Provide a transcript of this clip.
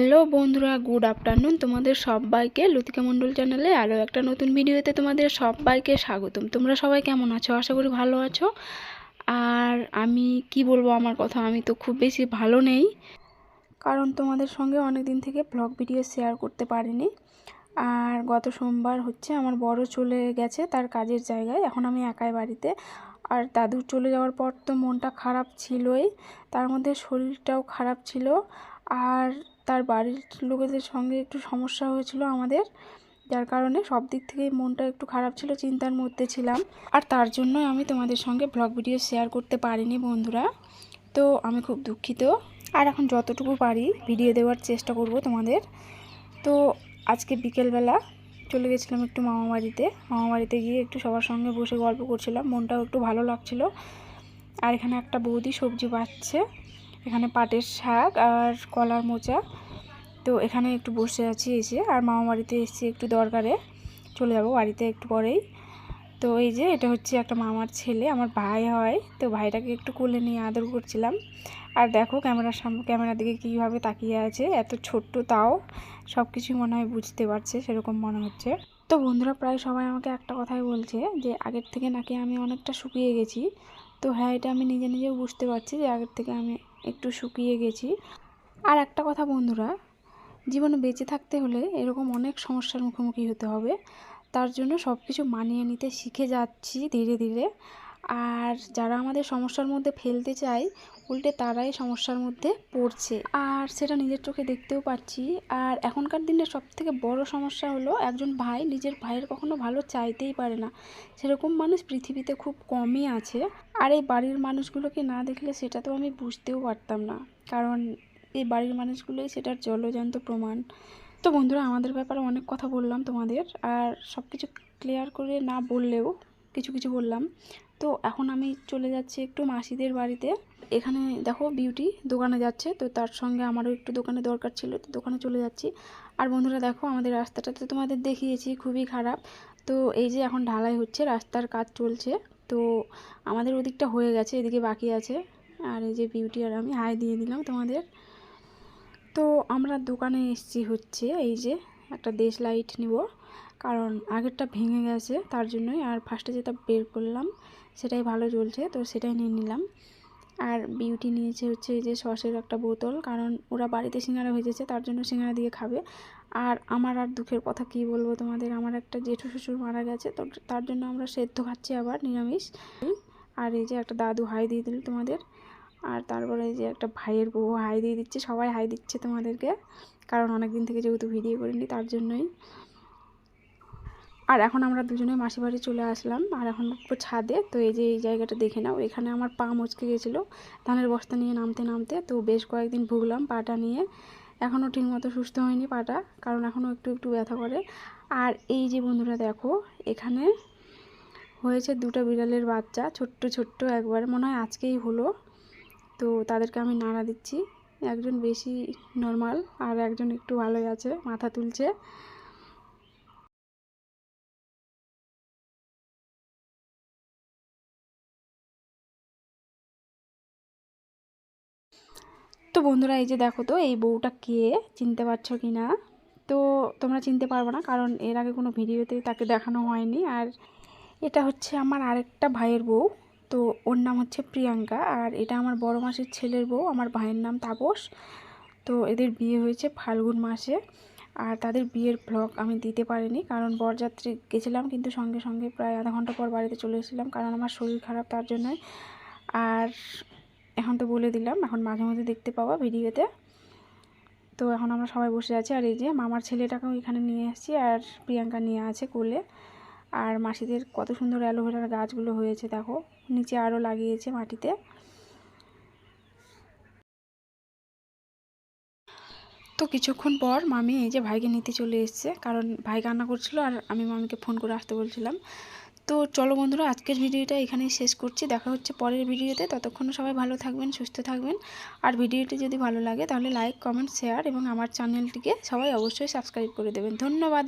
Hello বন্ধুরা, good afternoon তোমাদের সবাইকে লতিকা মণ্ডল চ্যানেলে আরও একটা নতুন ভিডিওতে তোমাদের সবাইকে স্বাগতম। তোমরা সবাই কেমন আছো? আশা করি ভালো আছো। আর আমি কি বলব আমার কথা? আমি তো খুব বেশি ভালো নেই, কারণ তোমাদের সঙ্গে অনেক দিন থেকে ব্লগ ভিডিও শেয়ার করতে পারিনি। আর গত সোমবার হচ্ছে আমার বড় চলে গেছে তার কাজের জায়গায়। এখন আমি একাই বাড়িতে। আর দাদুর চলে যাওয়ার পর তো মনটা খারাপ ছিলই, তার মধ্যে শরীরটাও খারাপ ছিল। আর তার বাড়ির লোকেদের সঙ্গে একটু সমস্যা হয়েছিল আমাদের। যার কারণে সব দিক থেকেই মনটা একটু খারাপ ছিল, চিন্তার মধ্যে ছিলাম। আর তার জন্যই আমি তোমাদের সঙ্গে ব্লগ ভিডিও শেয়ার করতে পারিনি বন্ধুরা। তো আমি খুব দুঃখিত। আর এখন যতটুকু পারি ভিডিও দেওয়ার চেষ্টা করব তোমাদের। তো আজকে বিকেলবেলা চলে গেছিলাম একটু মামা বাড়িতে মামা বাড়িতে গিয়ে একটু সবার সঙ্গে বসে গল্প করছিলাম। মনটাও একটু ভালো লাগছিল। আর এখানে একটা বৌদি সবজি বাচ্ছে এখানে পাটের শাক আর কলার মোচা। তো এখানে একটু বসে আছি এসে আর মামা বাড়িতে এসেছি একটু দরকারে। চলে যাব বাড়িতে একটু পরেই। তো এই যে, এটা হচ্ছে একটা মামার ছেলে, আমার ভাই হয়। তো ভাইটাকে একটু কোলে নিয়ে আদর করছিলাম। আর দেখো ক্যামেরার সামনে ক্যামেরার দিকে কীভাবে তাকিয়ে আছে, এত ছোট্ট তাও। সব কিছুই মনে হয় বুঝতে পারছে, সেরকম মনে হচ্ছে। তো বন্ধুরা, প্রায় সবাই আমাকে একটা কথাই বলছে, যে আগের থেকে নাকি আমি অনেকটা শুকিয়ে গেছি। তো হ্যাঁ এটা আমি নিজে নিজেও বুঝতে পারছি যে আগের থেকে আমি একটু শুকিয়ে গেছি। আর একটা কথা বন্ধুরা, জীবনে বেঁচে থাকতে হলে এরকম অনেক সমস্যার মুখোমুখি হতে হবে। তার জন্য সব কিছু মানিয়ে নিতে শিখে যাচ্ছি ধীরে ধীরে। আর যারা আমাদের সমস্যার মধ্যে ফেলতে চায়, উল্টে তারাই সমস্যার মধ্যে পড়ছে। আর সেটা নিজের চোখে দেখতেও পাচ্ছি আর এখনকার দিনে সব থেকে বড় সমস্যা হলো, একজন ভাই নিজের ভাইয়ের কখনো ভালো চাইতেই পারে না। সেরকম মানুষ পৃথিবীতে খুব কমই আছে। আর এই বাড়ির মানুষগুলোকে না দেখলে সেটা তো আমি বুঝতেও পারতাম না। কারণ এই বাড়ির মানুষগুলোই সেটার জলজান্ত প্রমাণ। তো বন্ধুরা, আমাদের ব্যাপারে অনেক কথা বললাম তোমাদের। আর সব কিছু ক্লিয়ার করে না বললেও কিছু কিছু বললাম। তো এখন আমি চলে যাচ্ছি একটু মাসিদের বাড়িতে। এখানে দেখো বিউটি দোকানে যাচ্ছে, তো তার সঙ্গে আমারও একটু দোকানে দরকার ছিল, তো দোকানে চলে যাচ্ছি। আর বন্ধুরা দেখো আমাদের রাস্তাটা তো তোমাদের দেখিয়েছি, খুবই খারাপ। তো এই যে এখন ঢালাই হচ্ছে, রাস্তার কাজ চলছে। তো আমাদের ওদিকটা হয়ে গেছে, এদিকে বাকি আছে। আর এই যে বিউটি আর আমি হাই দিয়ে দিলাম তোমাদের। তো আমরা দোকানে এসছি হচ্ছে, এই যে একটা দেশ লাইট নিব। কারণ আগেরটা ভেঙে গেছে, তার জন্যই। আর ফার্স্টে যেটা বের করলাম, সেটাই ভালো চলছে তো সেটাই নিয়ে নিলাম। আর বিউটি নিয়েছে হচ্ছে যে সসের একটা বোতল, কারণ ওরা বাড়িতে সিঙ্গারা ভেজেছে, তার জন্য সিঙ্গারা দিয়ে খাবে। আর আমার আর দুঃখের কথা কি বলব তোমাদের, আমার একটা জেঠু শ্বশুর মারা গেছে, তো তার জন্য আমরা সেদ্ধ খাচ্ছি আবার, নিরামিষ। আর এই যে একটা দাদু হাই দিয়ে দিল তোমাদের, আর তারপরে এই যে একটা ভাইয়ের বউ হাই দিয়ে দিচ্ছে, সবাই হাই দিচ্ছে তোমাদেরকে, কারণ অনেক দিন থেকে যেহেতু ভিডিও করিনি, তার জন্যই। আর এখন আমরা দুজনে মাসি বাড়ি চলে আসলাম। আর এখন ছাদে। তো এই যে এই জায়গাটা দেখে নাও, এখানে আমার পা মচকে গেছিল। ধানের বস্তা নিয়ে নামতে নামতে তো বেশ কয়েকদিন ভুগলাম পাটা নিয়ে। এখনও ঠিকমতো সুস্থ হয়নি পাটা, কারণ এখনও একটু একটু ব্যথা করে। আর এই যে বন্ধুরা দেখো, এখানে হয়েছে দুটো বিড়ালের বাচ্চা, ছোট্ট ছোট্ট একবার, মনে হয় আজকেই হলো। তো তাদেরকে আমি নাড়া দিচ্ছি। একজন বেশি নর্মাল আর একজন একটু ভালোই আছে, মাথা তুলছে। তো বন্ধুরা, এই যে দেখো তো, এই বউটা কে? চিনতে পারছ কি না? তো তোমরা চিনতে পারবে না, কারণ এর আগে কোনো ভিডিওতে তাকে দেখানো হয়নি। আর এটা হচ্ছে আমার আরেকটা ভাইয়ের বউ, তো ওর নাম হচ্ছে প্রিয়াঙ্কা। আর এটা আমার বড় মাসের ছেলের বউ, আমার ভাইয়ের নাম তাপস। তো এদের বিয়ে হয়েছে ফাল্গুন মাসে, আর তাদের বিয়ের ব্লগ আমি দিতে পারিনি, কারণ বরযাত্রী গেছিলাম, কিন্তু সঙ্গে সঙ্গে প্রায় আধা ঘণ্টা পর বাড়িতে চলে এসেছিলাম, কারণ আমার শরীর খারাপ তার জন্যই আর এখন তো বলে দিলাম, এখন মাঝে মাঝে দেখতে পাওয়া ভিডিওতে। তো এখন আমরা সবাই বসে আছি আর এই যে মামার ছেলেটাকেও এখানে নিয়ে এসেছি আর প্রিয়াঙ্কা নিয়ে আছে কোলে। আর মাসিদের কত সুন্দর অ্যালোভেরার গাছগুলো হয়েছে, দেখো। নিচে আরও লাগিয়েছে মাটিতে। তো কিছুক্ষণ পর মামি এই যে ভাইকে নিতে চলে এসছে, কারণ ভাই কান্না করছিল আর আমি মামিকে ফোন করে আসতে বলছিলাম। তো চলো বন্ধুরা, আজকের ভিডিওটা এখানে শেষ করছি। দেখা হচ্ছে পরের ভিডিওতে। ততক্ষণ সবাই ভালো থাকবেন, সুস্থ থাকবেন। আর ভিডিওটি যদি ভালো লাগে, তাহলে লাইক কমেন্ট শেয়ার এবং আমার চ্যানেলটিকে সবাই অবশ্যই সাবস্ক্রাইব করে দেবেন। ধন্যবাদ